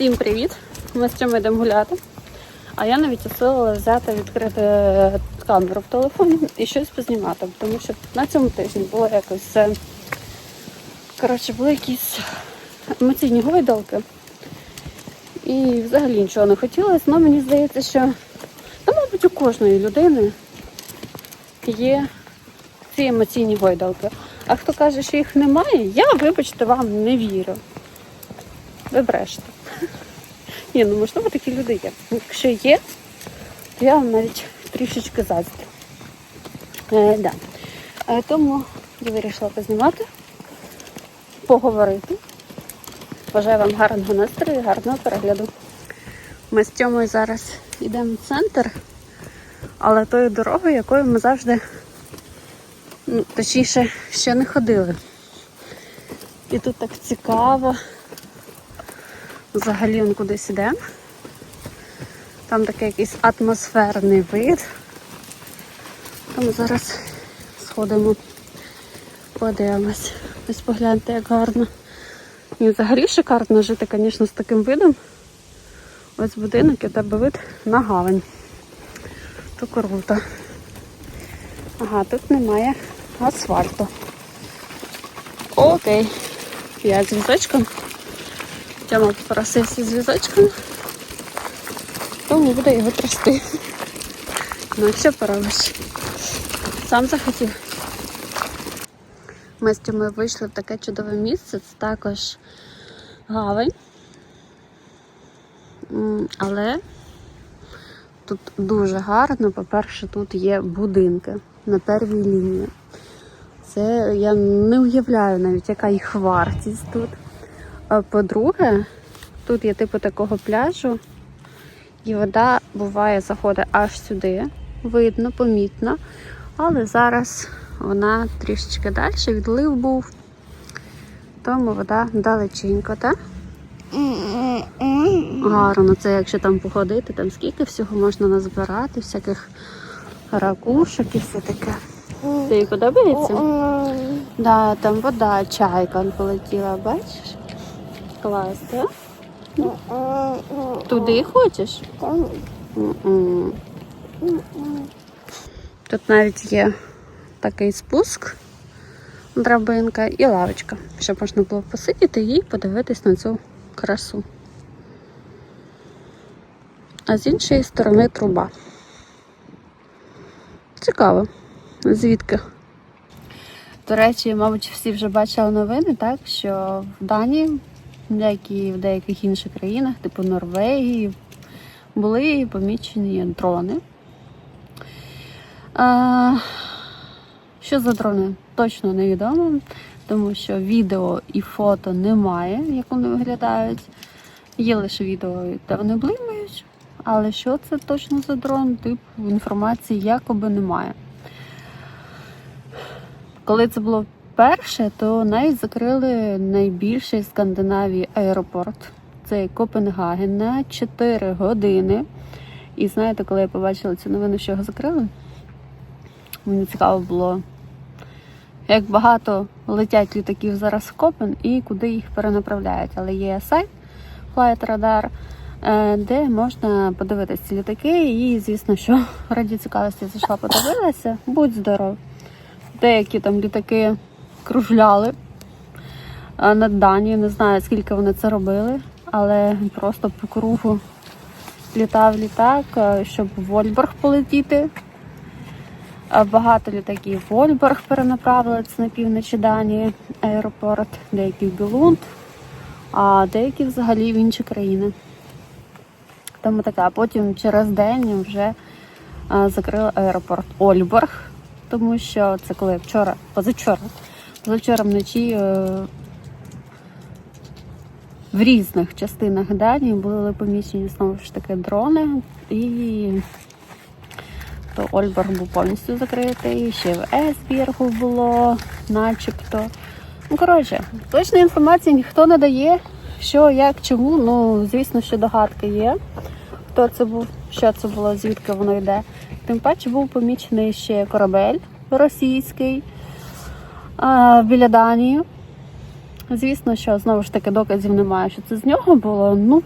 Всім привіт! Ми з чим йдемо гуляти. А я навіть осилила взяти відкрити е, камеру в телефоні і щось познімати, тому що на цьому тижні було якось. е, Коротше, були якісь емоційні гойдалки. І взагалі нічого не хотілося, але мені здається, що та, мабуть, у кожної людини є ці емоційні гойдалки. А хто каже, що їх немає, я, вибачте, вам не вірю. Ви брешете. Ні, ну можливо такі люди є. Якщо є, то я вам навіть трішечки заздрю. Е, да. е, тому я вирішила познімати, поговорити. Бажаю вам гарного настрою, гарного перегляду. Ми з Тьомою зараз йдемо в центр, але тою дорогою, якою ми завжди, ну, точніше, ще не ходили. І тут так цікаво. Взагалі он кудись іде. Там такий якийсь атмосферний вид. Тому зараз сходимо, подивимось. Ось погляньте, як гарно. І взагалі шикарно жити, звісно, з таким видом. Ось будинок і тебе вид на гавань. То круто. Ага, тут немає асфальту. Окей. Я з візочком. Тьома попросився з візочком, тому буде його трясти. Ну, що поробиш? Сам захотів. Ми з Тьомою вийшли в таке чудове місце, це також гавань. Але тут дуже гарно. По-перше, тут є будинки на первій лінії. Це я не уявляю навіть, яка їх вартість тут. А по-друге, тут є типу такого пляжу, і вода буває заходить аж сюди, видно, помітно. Але зараз вона трішечки далі, відлив був, тому вода далеченько, так? Гарно, це якщо там походити, там скільки всього можна назбирати, всяких ракушок і все таке. Тобі подобається? Да, там вода, чайка полетіла, бачиш? Клас, так? Туди хочеш? Тут навіть є такий спуск, драбинка і лавочка, щоб можна було посидіти і подивитись на цю красу. А з іншої сторони труба. Цікаво, звідки? До речі, мабуть, всі вже бачили новини, так, що в Данії, як і в деяких інших країнах, типу Норвегії, були помічені дрони. А, що за дрони? Точно невідомо, тому що відео і фото немає, як вони виглядають. Є лише відео, де вони блимають, але що це точно за дрон, типу інформації якоби немає. Коли це було вперше, то навіть закрили найбільший в Скандинавії аеропорт. Це Копенгаген на 4 години. І знаєте, коли я побачила цю новину, що його закрили, мені цікаво було, як багато летять літаків зараз в Копен і куди їх перенаправляють. Але є сайт Flight Radar, е, де можна подивитися ці літаки. І, звісно, що раді цікавості зайшла, подивилася. Будь здоров. Деякі там літаки кружляли а, над Данією. Не знаю, скільки вони це робили, але просто по кругу літав літак, щоб в Вольборг полетіти. Багато літаків в Вольборг перенаправили це на півночі Данії аеропорт, деякі в Білунд, а деякі взагалі в інші країни. Тому таке, а потім через день вже закрили аеропорт Ольборг тому що це коли вчора, позавчора, позавчора вночі е, в різних частинах Данії були поміщені знову ж таки дрони, і то Ольберг був повністю закритий, ще в Есбіргу було, начебто. Ну, коротше, точної інформації ніхто не дає, що, як, чому. Ну, звісно, що догадки є. Хто це був, що це було, звідки воно йде. Тим паче був помічений ще корабель російський біля Данії. Звісно, що знову ж таки доказів немає, що це з нього було. Ну,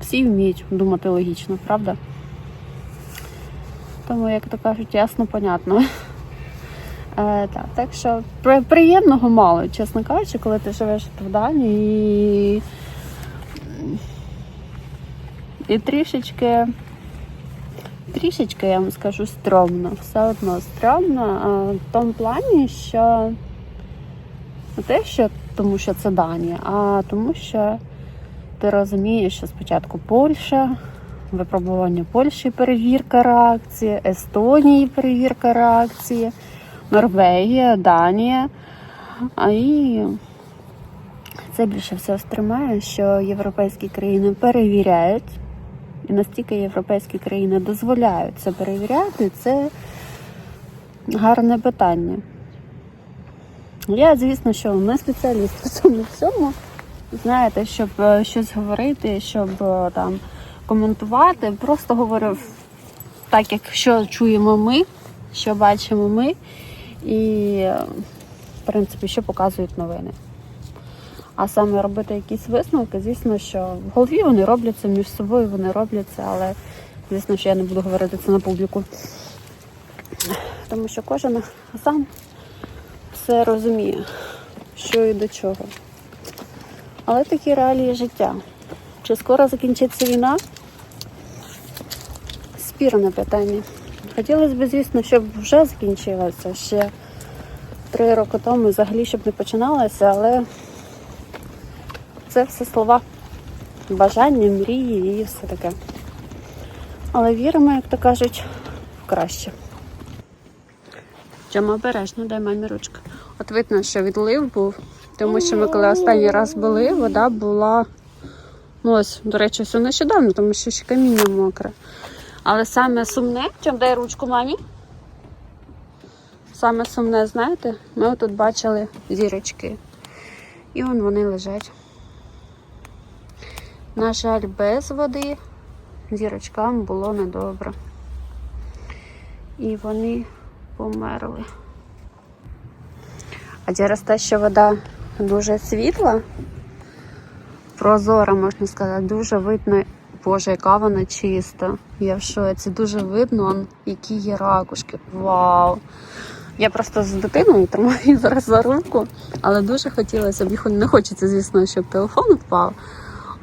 всі вміють думати логічно, правда? Тому, як то кажуть, ясно, понятно. Е, так, так що при- приємного мало, чесно кажучи, коли ти живеш в Данії і, і трішечки, трішечки, я вам скажу, стрьомно. Все одно стрьомно в тому плані, що не те, що тому що це Данія, а тому, що ти розумієш, що спочатку Польща, випробування Польщі, перевірка реакції, Естонії перевірка реакції, Норвегія, Данія. А і це більше всього стримає, що європейські країни перевіряють, і настільки європейські країни дозволяють це перевіряти, це гарне питання. Я, звісно, що не спеціаліст у цьому всьому. Знаєте, щоб е, щось говорити, щоб е, там коментувати. Просто говорю так, як що чуємо ми, що бачимо ми, і, е, в принципі, що показують новини. А саме робити якісь висновки, звісно, що в голові вони робляться, між собою вони робляться, але звісно, що я не буду говорити це на публіку. Тому що кожен сам все розуміє, що і до чого. Але такі реалії життя. Чи скоро закінчиться війна? Спірне питання. Хотілося б, звісно, щоб вже закінчилася ще три роки тому, взагалі, щоб не починалося, але це все слова, бажання, мрії і все таке. Але віримо, як то кажуть, в краще. Чому обережно, дай мамі ручка. От видно, що відлив був, тому що ми коли останній раз були, вода була. Ну ось, до речі, все нещодавно, тому що ще каміння мокре. Але саме сумне, чим дай ручку мамі. Саме сумне, знаєте, ми тут бачили зірочки. І вон вони лежать. На жаль, без води зірочкам було недобре. І вони померли. А через те, що вода дуже світла, прозора, можна сказати, дуже видно, боже, яка вона чиста. Я в шоці, дуже видно, які є ракушки. Вау! Я просто з дитиною тримаю зараз за руку, але дуже хотілося б не хочеться, звісно, щоб телефон впав.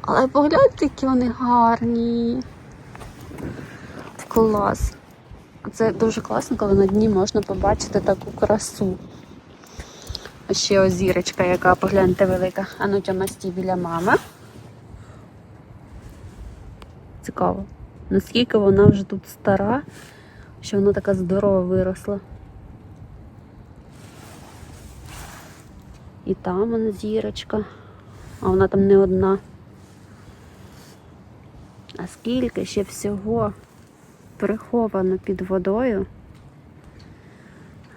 Але погляньте, які вони гарні. Клас. Це дуже класно, коли на дні можна побачити таку красу. Ще ось зірочка, яка погляньте велика. А ну тьома стій біля мами. Цікаво. Наскільки вона вже тут стара, що вона така здорова виросла. І там вона зірочка, а вона там не одна. А скільки ще всього приховано під водою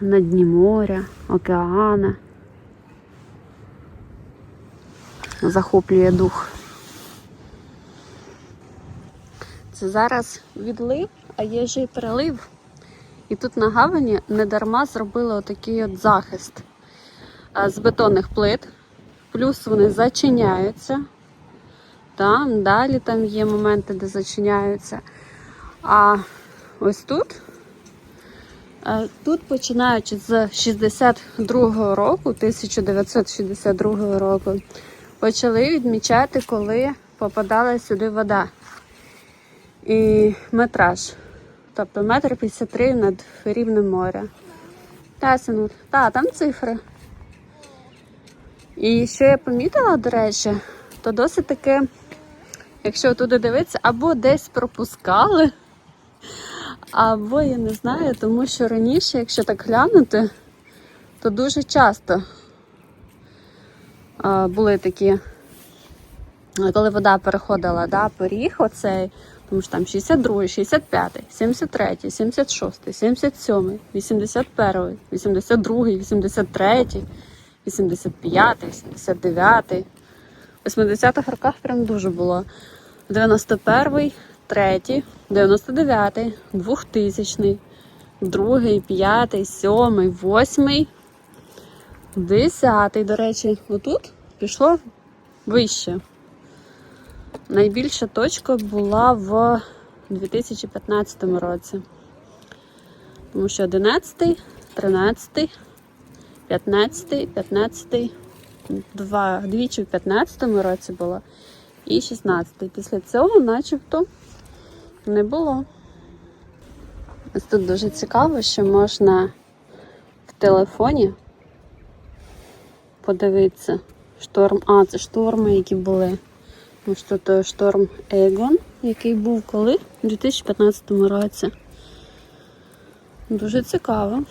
на дні моря, океана. Захоплює дух. Це зараз відлив, а є же і прилив. І тут на гавані недарма зробили отакий от захист з бетонних плит. Плюс вони зачиняються. Там далі там є моменти, де зачиняються. А ось тут, е, тут починаючи з 62-го року, 1962 року, почали відмічати, коли попадала сюди вода. І метраж. Тобто метр 53 над рівнем моря. Та, синут, та, там цифри. І що я помітила, до речі, то досить таки, якщо туди дивитися, або десь пропускали, або я не знаю, тому що раніше, якщо так глянути, то дуже часто були такі, коли вода переходила, да, поріг оцей, тому що там 62, 65, 73, 76, 77, 81, 82, 83, 85, 89. В 80-х роках прям дуже було. 91-й, 3, 99, 2000, 2, 5, 7, 8, 10, до речі, отут пішло вище. Найбільша точка була в 2015 році. Тому що 11, 13, 15, 15, два, двічі в 15 році було і 16. Після цього начебто не було. Ось тут дуже цікаво, що можна в телефоні подивитися шторм. А, це шторми, які були. Ось тут шторм Егон, який був коли? У 2015 році. Дуже цікаво.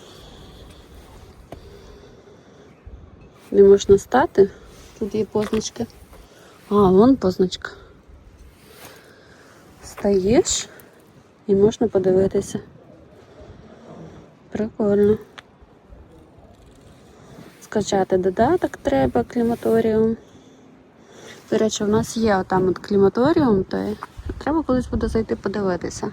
Не можна стати. Тут є позначки. А, вон позначка. Стаєш і можна подивитися. Прикольно. Скачати додаток треба кліматоріум. До речі, у нас є отам от кліматоріум, то треба колись буде зайти подивитися.